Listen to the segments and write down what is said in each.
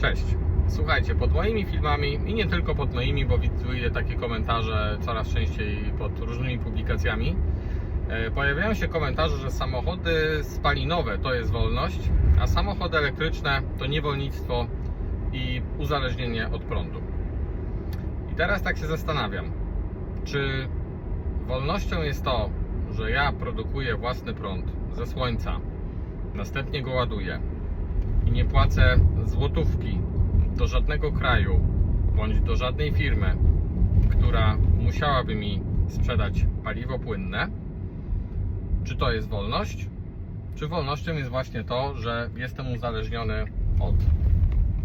Cześć. Słuchajcie, pod moimi filmami i nie tylko pod moimi, bo widuję takie komentarze coraz częściej pod różnymi publikacjami. e, Pojawiają się komentarze, że samochody spalinowe to jest wolność, a samochody elektryczne to niewolnictwo i uzależnienie od prądu. I teraz tak się zastanawiam, czy wolnością jest to, że ja produkuję własny prąd ze słońca, następnie go ładuję, nie płacę złotówki do żadnego kraju bądź do żadnej firmy, która musiałaby mi sprzedać paliwo płynne, czy to jest wolność? Czy wolnością jest właśnie to, że jestem uzależniony od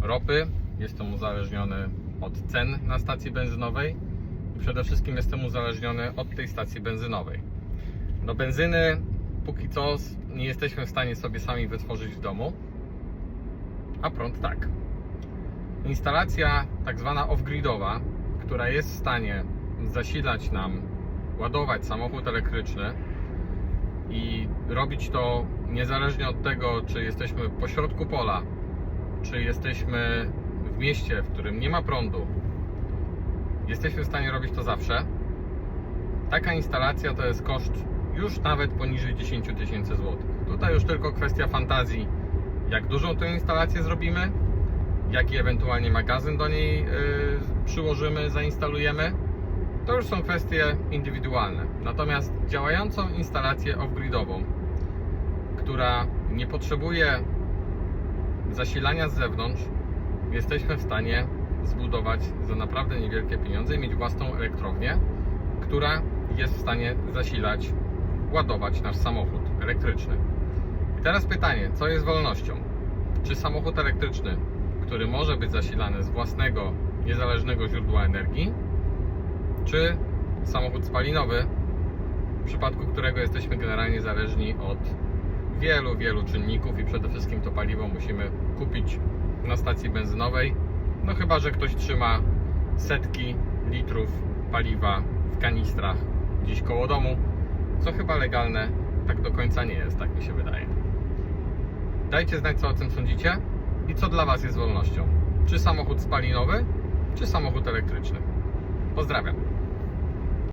ropy, jestem uzależniony od cen na stacji benzynowej i przede wszystkim jestem uzależniony od tej stacji benzynowej. No benzyny póki co nie jesteśmy w stanie sobie sami wytworzyć w domu, a prąd tak. Instalacja tak zwana off-gridowa, która jest w stanie zasilać nam, ładować samochód elektryczny i robić to niezależnie od tego, czy jesteśmy pośrodku pola, czy jesteśmy w mieście, w którym nie ma prądu. Jesteśmy w stanie robić to zawsze. Taka instalacja to jest koszt już nawet poniżej 10 tysięcy złotych. Tutaj już tylko kwestia fantazji, jak dużą tę instalację zrobimy, jaki ewentualnie magazyn do niej yy, przyłożymy, zainstalujemy. To już są kwestie indywidualne. Natomiast działającą instalację off-gridową, która nie potrzebuje zasilania z zewnątrz, jesteśmy w stanie zbudować za naprawdę niewielkie pieniądze i mieć własną elektrownię, która jest w stanie zasilać, ładować nasz samochód elektryczny. Teraz pytanie, co jest wolnością? Czy samochód elektryczny, który może być zasilany z własnego, niezależnego źródła energii, czy samochód spalinowy, w przypadku którego jesteśmy generalnie zależni od wielu, wielu czynników i przede wszystkim to paliwo musimy kupić na stacji benzynowej, no chyba, że ktoś trzyma setki litrów paliwa w kanistrach gdzieś koło domu, co chyba legalne tak do końca nie jest, tak mi się wydaje. Dajcie znać, co o tym sądzicie i co dla Was jest wolnością. Czy samochód spalinowy, czy samochód elektryczny. Pozdrawiam.